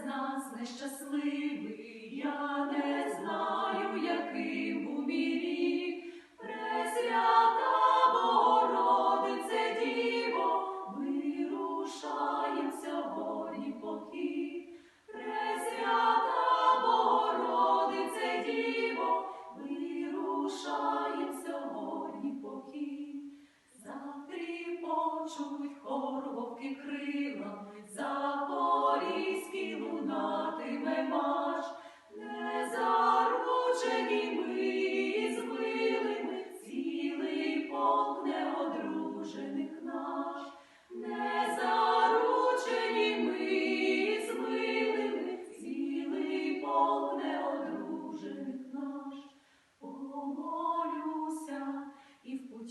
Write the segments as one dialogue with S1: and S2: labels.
S1: з нас нещасливий, я не знаю, яким був мій рік. Пресвята Богородице Діво, вирушаєм сьогодні похід. Пресвята Богородице Діво, вирушаєм сьогодні похід. Затріпочуть хоровки крила,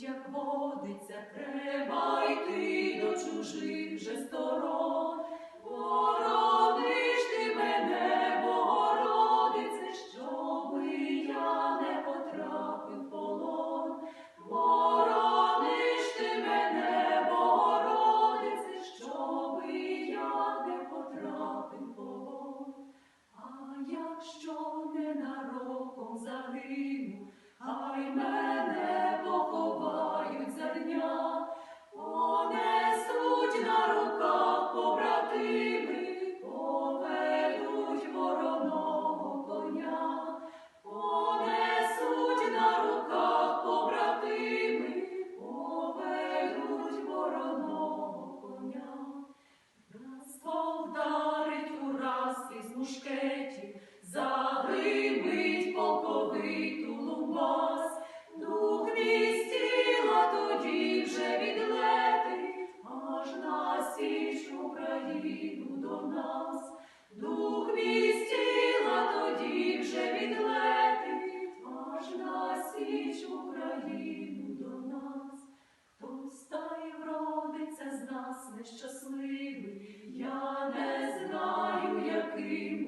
S1: як водиться, треба йти до містіла тоді вже відлети, аж січ Україну до нас. то та й вродиться з нас нещасливий, я не знаю, який